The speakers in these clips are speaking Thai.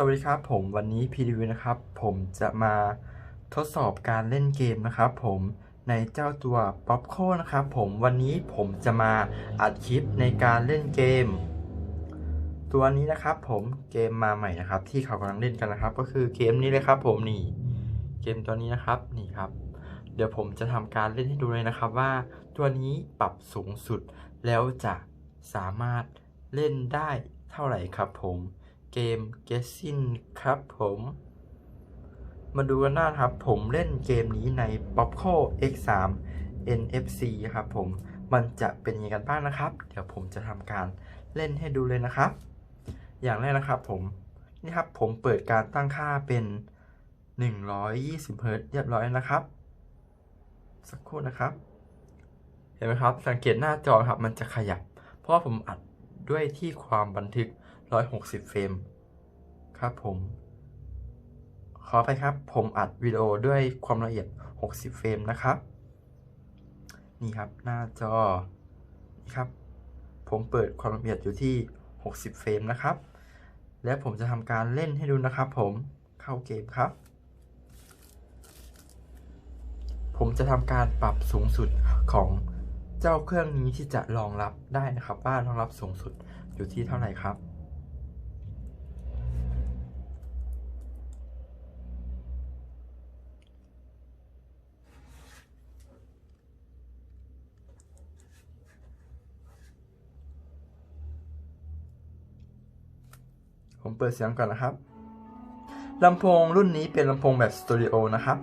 สวัสดีครับผมวันนี้ PDV นะครับ ผมจะมาทดสอบการเล่นเกมนะครับผมในเจ้าตัว p o p c o นะครับผมวันนี้ผมจะมาอัดคลิปในการเล่นเกม ตัวนี้นะครับผมเกมมาใหม่นะครับ ที่เขากำลังเล่นกันนะครับ ก็คือเกมนี้เลยครับ ผมนี่ เกมตัวนี้นะครับนี่ครับ เดี๋ยวผมจะทำการเล่นให้ดูเลยนะครับว่าตัวนี้ปรับสูงสุดแล้วจะสามารถเล่นได้เท่าไหร่ครับผม เกม Guessing ครับผม มาดูกันหน้าครับ ผมเล่นเกมนี้ใน Popco X3 NFC ครับผม มันจะเป็นยังไงกันบ้างนะครับ เดี๋ยวผมจะทำการเล่นให้ดูเลยนะครับ อย่างแรกนะครับผม นี่ครับผมเปิดการตั้งค่าเป็น 120 Hz เรียบร้อยนะครับ สักครู่นะครับ เห็นไหมครับ สังเกตหน้าจอครับ มันจะขยับ เพราะผมอัดด้วยที่ความบันทึก 160 เฟรม ครับผม ขอไปครับ ผมอัดวิดีโอด้วยความละเอียด 60 เฟรมนะครับ นี่ครับหน้าจอ นี่ครับ ผมเปิดความละเอียดอยู่ที่ 60 เฟรมนะครับ และผมจะทำการเล่นให้ดูนะครับผม เข้าเกมครับ ผมจะทำการปรับสูงสุดของเจ้าเครื่องนี้ที่จะรองรับได้นะครับว่ารองรับสูงสุดอยู่ที่เท่าไหร่ครับ ผมเปิดเสียงก่อนนะครับลำโพงรุ่นนี้เป็นลำโพงแบบสตูดิโอนะครับ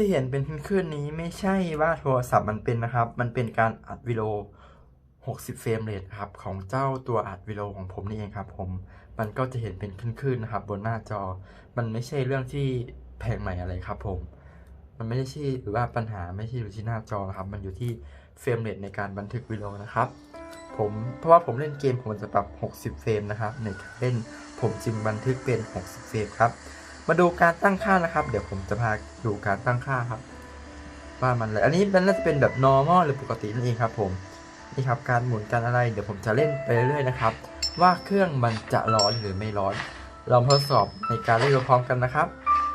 ที่เห็นเป็นคลื่นนี้ไม่ใช่ว่าโทรศัพท์มันเป็นนะครับ มันเป็นการอัดวิดีโอ 60 เฟรมเรทครับของเจ้าตัวอัดวิดีโอของผมนี่เองครับผม มันก็จะเห็นเป็นคลื่นๆนะครับ บนหน้าจอ มันไม่ใช่เรื่องที่แพงใหม่อะไรครับผม มันไม่ได้ที่หรือว่าปัญหาไม่ใช่อยู่ที่หน้าจอนะครับ มันอยู่ที่เฟรมเรทในการบันทึกวิดีโอนะครับผมเพราะว่าผมเล่นเกมผมจะปรับ 60 เฟรมนะครับในการเล่นผมจึงบันทึกเป็น 60 เฟรมครับ มาดูการตั้งค่านะครับ เดี๋ยวผมจะพาดูการตั้งค่าครับว่ามันเลยอันนี้มันน่าจะเป็นแบบ normal หรือปกตินั่นเองครับ ผมนี่ครับการหมุนการอะไร เดี๋ยวผมจะเล่นไปเรื่อยๆนะครับ ว่าเครื่องมันจะร้อนหรือไม่ร้อนลองทดสอบในการเล่นพร้อมกันนะครับ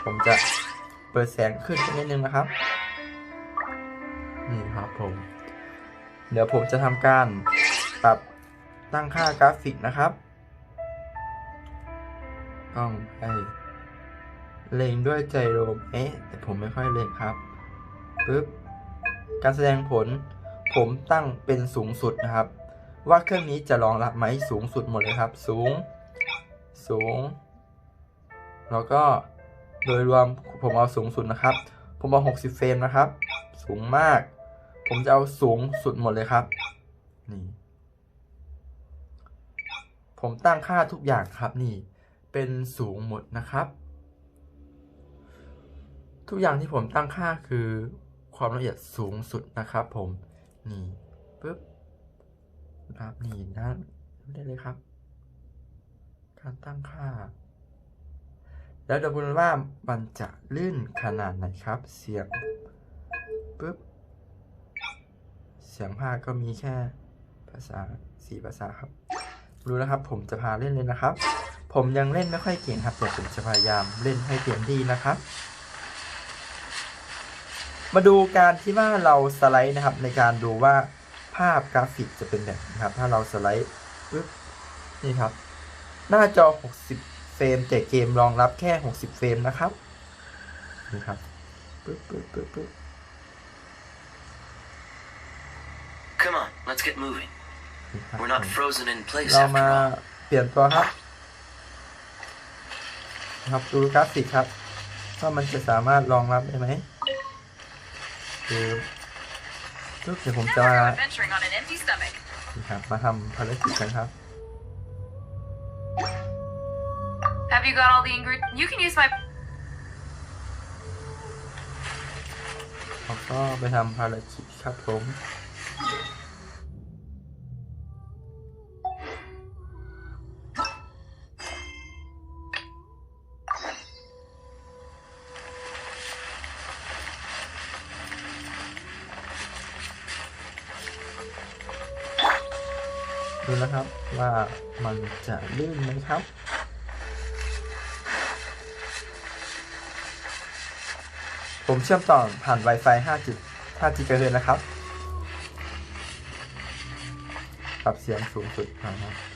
ผมจะเปิดแสงขึ้นสักนิดนึงนะครับนี่ครับผม เดี๋ยวผมจะทำการปรับตั้งค่ากราฟิกนะครับต้องให้ เล็งด้วยใจโรมเอ๊ะ แต่ผมไม่ค่อยเล็งครับปึ๊บการแสดงผลผมตั้งเป็นสูงสุดนะครับ ว่าเครื่องนี้จะรองรับไหมสูงสุดหมดเลยครับ สูง สูง แล้วก็โดยรวมผมเอาสูงสุดนะครับ ผมเอา 60 เฟรมนะครับ สูงมาก ผมจะเอาสูงสุดหมดเลยครับนี่ผมตั้งค่าทุกอย่างครับนี่ เป็นสูงหมดนะครับ ทุกอย่างที่ผมตั้งค่าคือความละเอียดสูงสุดนะครับผม นี่ปึ๊บนะครับนี่นะได้เลยครับ การตั้งค่า แล้วดี๋ยวดูว่ามันจะลื่นขนาดไหนครับ เสียงปึ๊บ เสียงภาคก็มีแค่ภาษาสี่ภาษาครับ รู้นะครับ ผมจะพาเล่นเลยนะครับ ผมยังเล่นไม่ค่อยเก่งครับแต่ผมจะพยายามเล่นให้เต็มที่นะครับ มาดูการที่ว่าเราสไลด์นะครับ ในการดูว่าภาพกราฟิกจะเป็นแบบไหนครับ ถ้าเราสไลด์ปึ๊บนี่ครับ หน้าจอ 60 เฟรมแต่เกมรองรับแค่ 60 เฟรมนะครับนี่ครับปึ๊บปึ๊บปึ๊บปึ๊บ Come on, let's get moving. นี่ครับ We're not frozen in place เรา after มา all. เปลี่ยนตัวครับครับดูกราฟิกครับว่ามันจะสามารถรองรับได้ไหม คือปึ๊บเดี๋ยวผมจะ Never มา go adventuring on an empty stomach. นี่ครับมาทำภารกิจกันครับ Have Have you got all the ingredients? You can use my. แล้วก็ไปทำภารกิจครับผม ดูนะครับว่ามันจะลื่นไหมครับ ผมเชื่อมต่อผ่าน Wi-Fi 5.5 GHz นะครับ ปรับเสียงสูงสุดนะครับ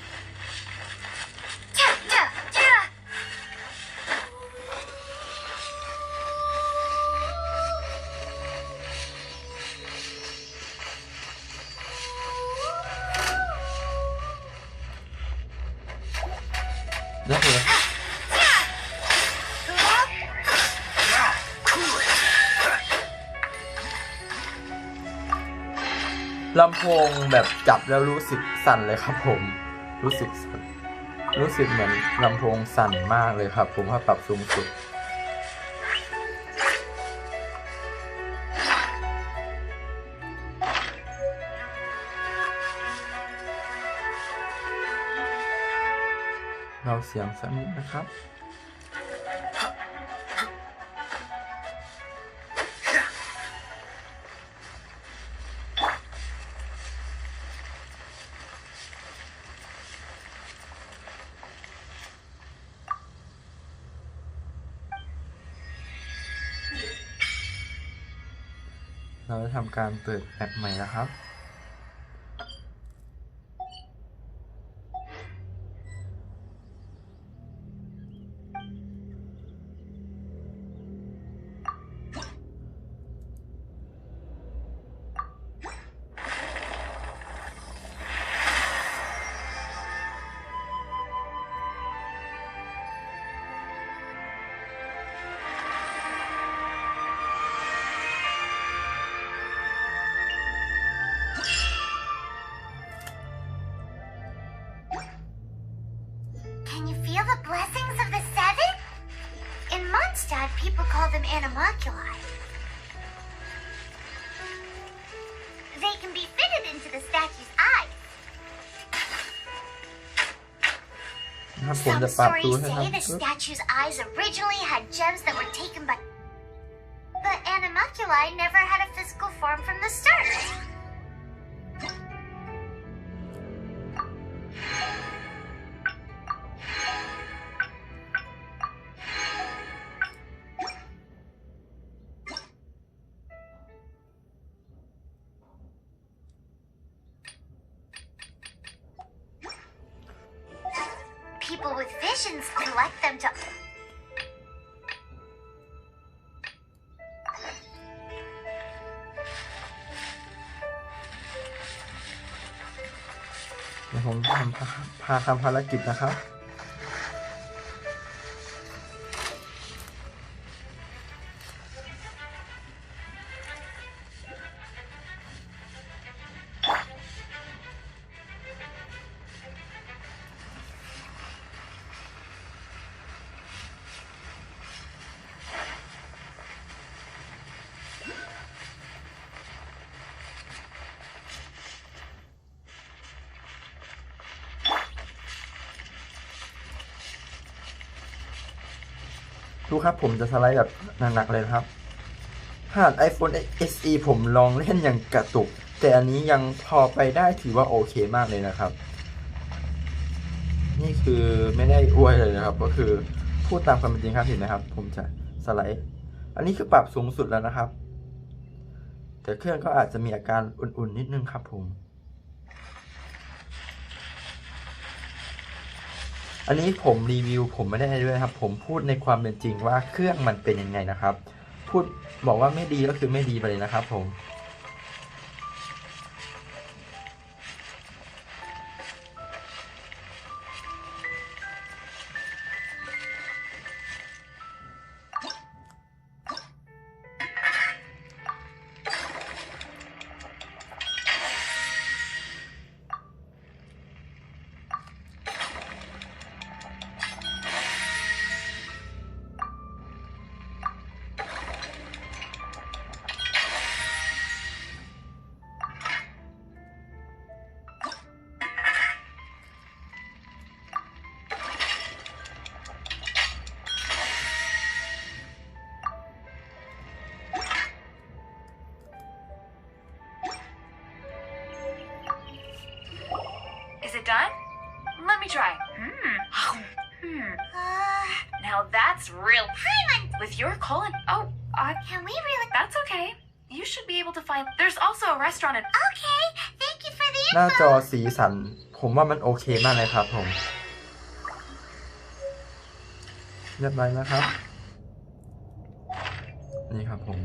ลำโพงแบบจับแล้วรู้สึกสั่นเลยครับผม รู้สึกสั่นรู้สึกเหมือนลำโพงสั่นมากเลยครับ ผมถ้าปรับสูงสุด เราเสียงสักนิดนะครับ เราจะทำการเปิดแอปใหม่แล้วครับ people call them animalculi. They can be fitted into the statue's eyes. Some stories say the statue's eyes originally had gems that were taken by... But animalculi never had a physical form from the start. ผมทำพาพาทำภารกิจนะครับ ดูครับผมจะสไลด์แบบหนักๆเลยนะครับขนาด iPhone SE ผมลองเล่นอย่างกระตุก แต่อันนี้ยังพอไปได้ถือว่าโอเคมากเลยนะครับ นี่คือไม่ได้อวยเลยนะครับ ก็คือพูดตามความเป็นจริงครับเห็นไหมครับ ผมจะสไลด์ อันนี้คือปรับสูงสุดแล้วนะครับ แต่เครื่องก็อาจจะมีอาการอุ่นๆนิดนึงครับผม อันนี้ผมรีวิวผมไม่ได้ด้วยครับ ผมพูดในความเป็นจริงว่าเครื่องมันเป็นยังไงนะครับ พูดบอกว่าไม่ดีก็คือไม่ดีไปเลยนะครับ ผม that's real. Paimon, With your colon. Oh, uh, can we really? that's okay. You should be able to find. There's also a restaurant in. Okay, thank you for the หน้า info. จอสีสัน ผมว่ามันโอเคมากเลยครับผม เรียบร้อยแล้วครับ นี่ครับผม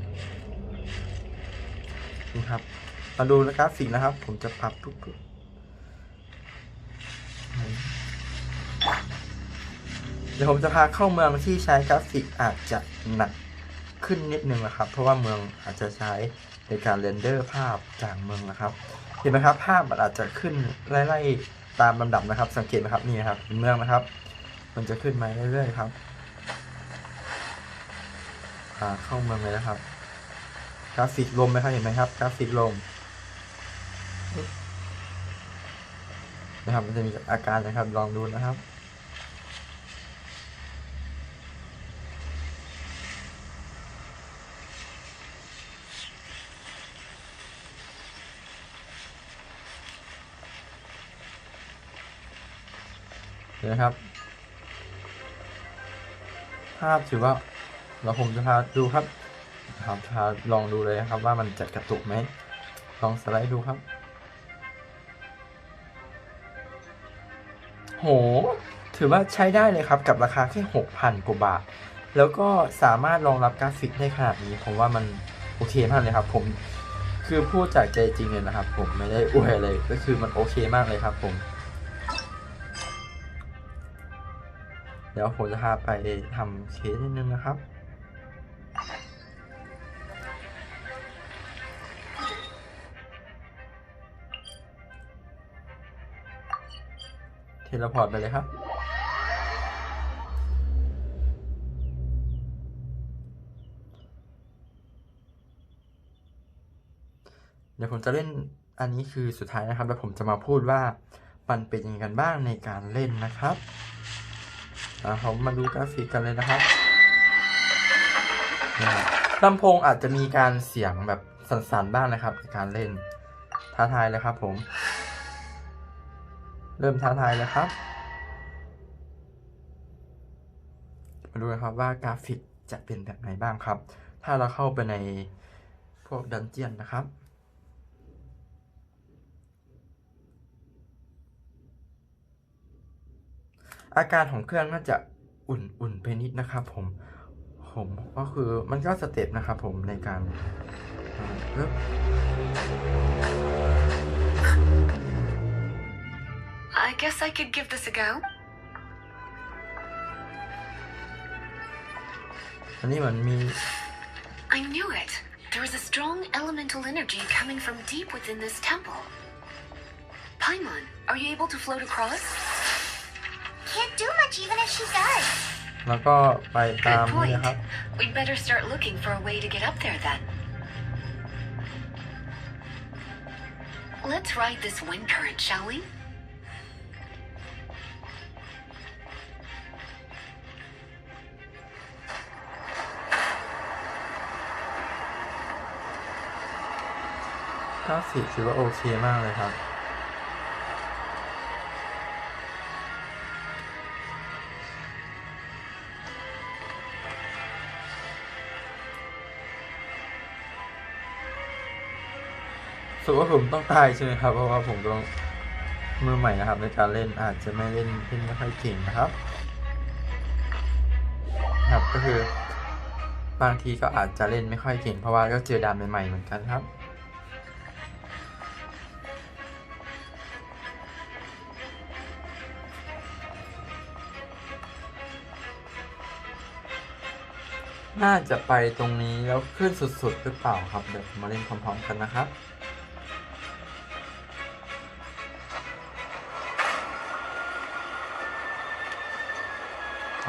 นี่ครับ มาดูกราฟิกนะครับ ผมจะปรับทุกๆ ดี๋ยวผมจะพาเข้าเมืองที่ใช้กราฟิกอาจจะหนักขึ้นนิดนึงนะครับ เพราะว่าเมืองอาจจะใช้ในการเรนเดอร์ภาพจากเมืองนะครับ เห็นไหมครับ ภาพมันอาจจะขึ้นไล่ๆตามลำดับนะครับ สังเกตไหมครับนี่นะครับเป็นเมืองนะครับ มันจะขึ้นมาเรื่อยๆครับอ่าเข้าเมืองเลยนะครับ กราฟิกลมไหมครับเห็นไหมครับ กราฟิกลมนะครับมันจะมีอาการนะครับลองดูนะครับ นไหมครับ ภาพถือว่าเราผมจะพาดูครับครับพาลองดูเลยนะครับว่ามันจะกระตุกไหม ลองสไลด์ดูครับ โห ถือว่าใช้ได้เลยครับกับราคาแค่หกพันกว่าบาท แล้วก็สามารถรองรับกราฟิกได้ขนาดนี้ผมว่ามันโอเคมากเลยครับ ผมคือพูดจากใจจริงเลยนะครับ ผมไม่ได้อวยเลยก็คือมันโอเคมากเลยครับผม เดี๋ยวผมจะพาไปทำเคสนิดนึงนะครับ เทเลพอร์ตไปเลยครับเดี๋ยวผมจะเล่นอันนี้คือสุดท้ายนะครับ แล้วผมจะมาพูดว่ามันเป็นยังไงกันบ้างในการเล่นนะครับ อ่าผมมาดูกราฟิกกันเลยนะครับนี่ครับลำโพงอาจจะมีการเสียงแบบสั่นๆบ้างนะครับในการเล่นท้าทายเลยครับผม เริ่มท้าทายเลยครับ มาดูนะครับว่ากราฟิกจะเป็นแบบไหนบ้างครับ ถ้าเราเข้าไปในพวกดันเจียนนะครับ อาการของเครื่องน่าจะอุ่นๆไปนิดนะครับผมผมก็คือมันก็สเต็ปนะครับผมในการอ่าปึ๊บ I guess I could give this a go. อันนี้เหมือนมี I knew it. There is a strong elemental energy coming from deep within this temple. Paimon, are you able to float across? Can't do much even if she does. แล้วก็ไปตาม Good นี่ point. นะครับ We'd better start looking for a way to get up there then. Let's ride this wind current, shall we? กราฟิกถือว่าโอเคมากเลยครับ สุดว่าผมต้องตายใช่ไหมครับ เพราะว่าผมต้องมือใหม่นะครับ ในการเล่นอาจจะไม่เล่นเล่นไม่ค่อยเก่งนะครับ ครับก็คือบางทีก็อาจจะเล่นไม่ค่อยเก่งเพราะว่าก็เจอด่านใหม่ๆเหมือนกันครับน่าจะไปตรงนี้แล้วขึ้นสุดๆหรือเปล่าครับ เดี๋ยวมาเล่นพร้อมๆกันนะครับ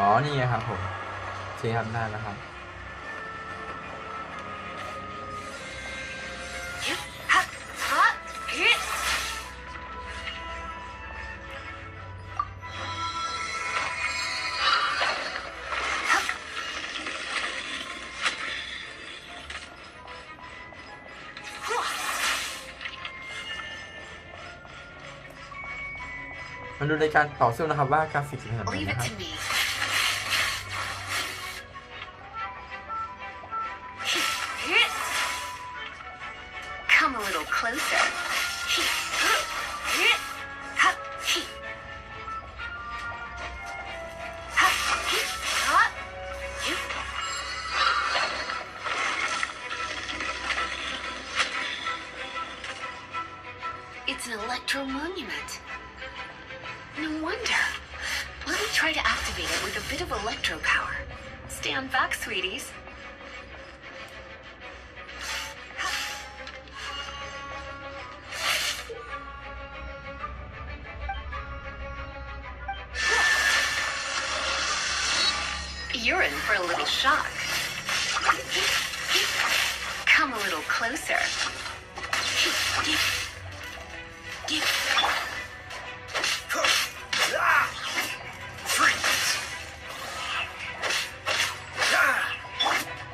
อ๋อ นี่ไงครับผมโอเคครับได้แล้วครับมาดูในการต่อสู้นะครับว่ากราฟิกจะเป็นแบบไหนนะครับ an electro monument. No wonder. Let me try to activate it with a bit of electro power. Stand back, sweeties. You're in for a little shock. Come a little closer.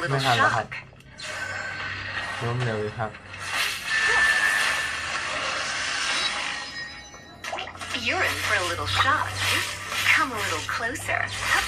a little shock. You're in for a little May halo shock. ร่วมเร็วเลยครับ You're in for a little shock. Come a little closer. Come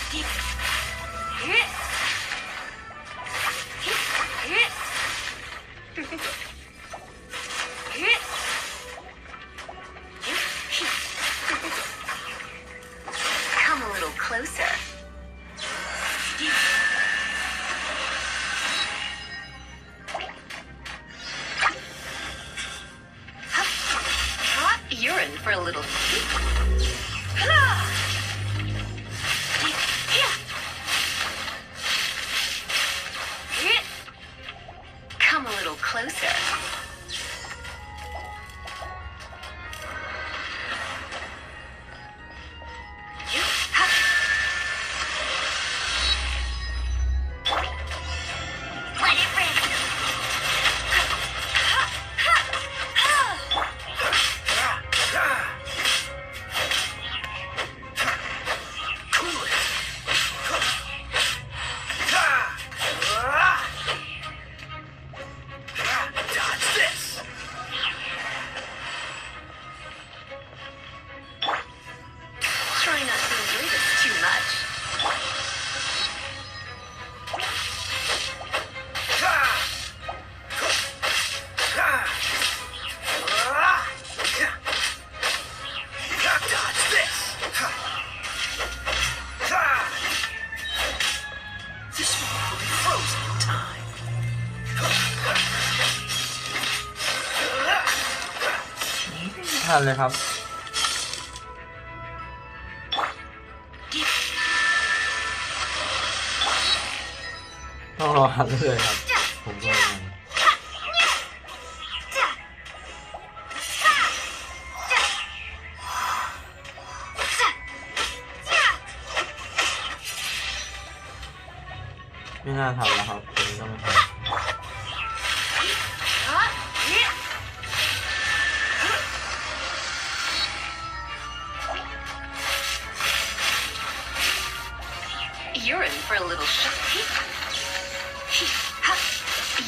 ทันเลยครับ ต้องรอหันเลยครับ You're in for a little shock.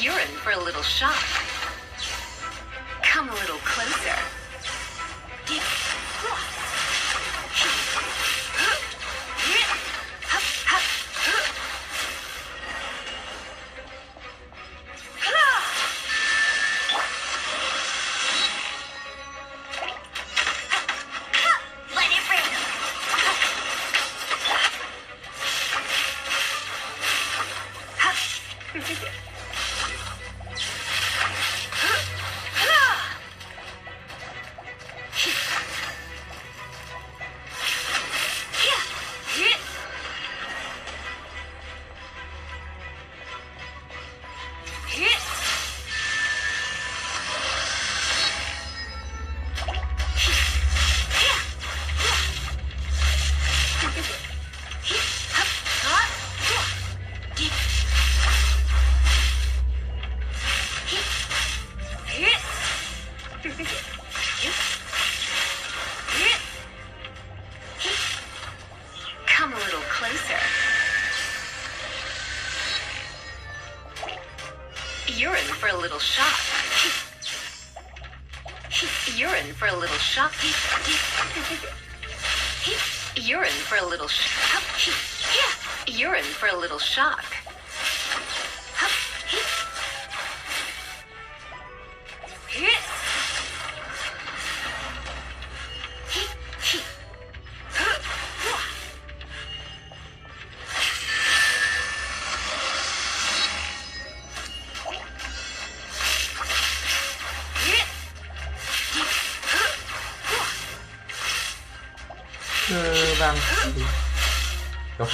You're in for a little shock. Come a little closer. You're for a little shock.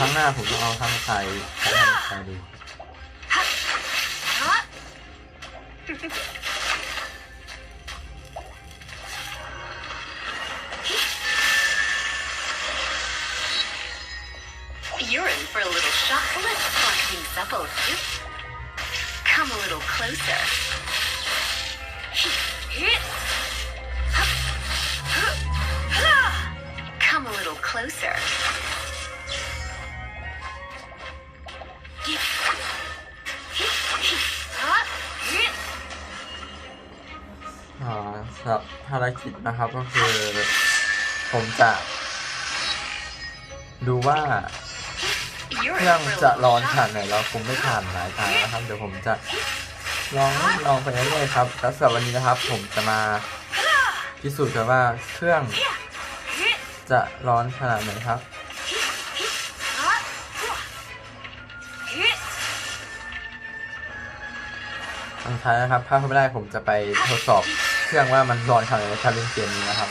รั้งหน้าผมจะเอาทางใส่ใช้ทางใส่ดู ภารกิจนะครับก็คือ ผมจะ ดูว่าเครื่องจะร้อนขนาดไหนเราคงไม่ผ่านหลายทางนะครับ เดี๋ยวผมจะลองลองไปเรื่อยๆครับ แล้วสำหรับวันนี้นะครับ ผมจะมาพิสูจน์กันว่าเครื่อง จะร้อนขนาดไหนครับสุดท้ายนะครับ ถ้าไม่ได้ผมจะไปทดสอบ เครื่องว่ามันร้อนขนาดไหนในการเล่นเกมนี้นะครับ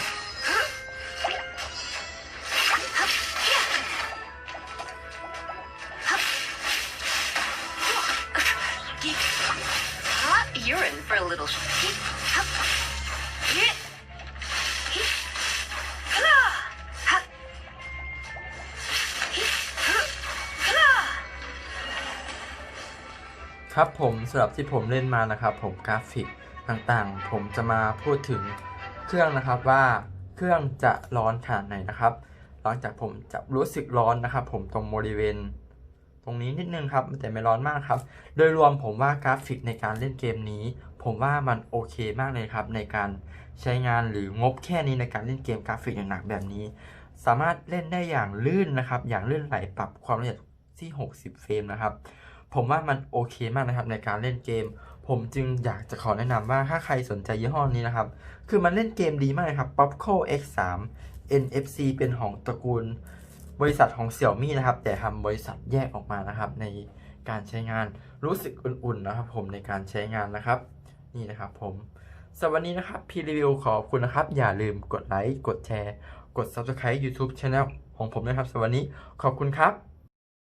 You're in for a little shock. Huh? ครับผมสำหรับที่ผมเล่นมานะครับ ผมกราฟิก ต่างๆ ผมจะมาพูดถึงเครื่องนะครับว่าเครื่องจะร้อนขนาดไหนนะครับ หลังจากผมจะรู้สึกร้อนนะครับ ผมตรงบริเวณ ตรงนี้นิดนึงครับแต่ไม่ร้อนมากครับ โดยรวมผมว่ากราฟิกในการเล่นเกมนี้ ผมว่ามันโอเคมากเลยครับ ในการใช้งานหรืองบแค่นี้ในการเล่นเกมกราฟิกอย่างหนักแบบนี้ สามารถเล่นได้อย่างลื่นนะครับ อย่างลื่นไหลปรับความละเอียดที่ 60 เฟรมนะครับ ผมว่ามันโอเคมากนะครับในการเล่นเกม ผมจึงอยากจะขอแนะนำว่าถ้าใครสนใจยี่ห้อนี้นะครับ คือมันเล่นเกมดีมากครับ Popco X3 NFC เป็นของตระกูล บริษัทของ Xiaomi นะครับ แต่ทำบริษัทแยกออกมานะครับ ในการใช้งานรู้สึกอุ่นๆนะครับ ผมในการใช้งานนะครับ นี่นะครับผมสำหรับวันนี้นะครับพีรีวิวขอบคุณนะครับ อย่าลืมกดไลค์กดแชร์ กด Subscribe YouTube Channel ของผมนะครับสำหรับวันนี้ขอบคุณครับ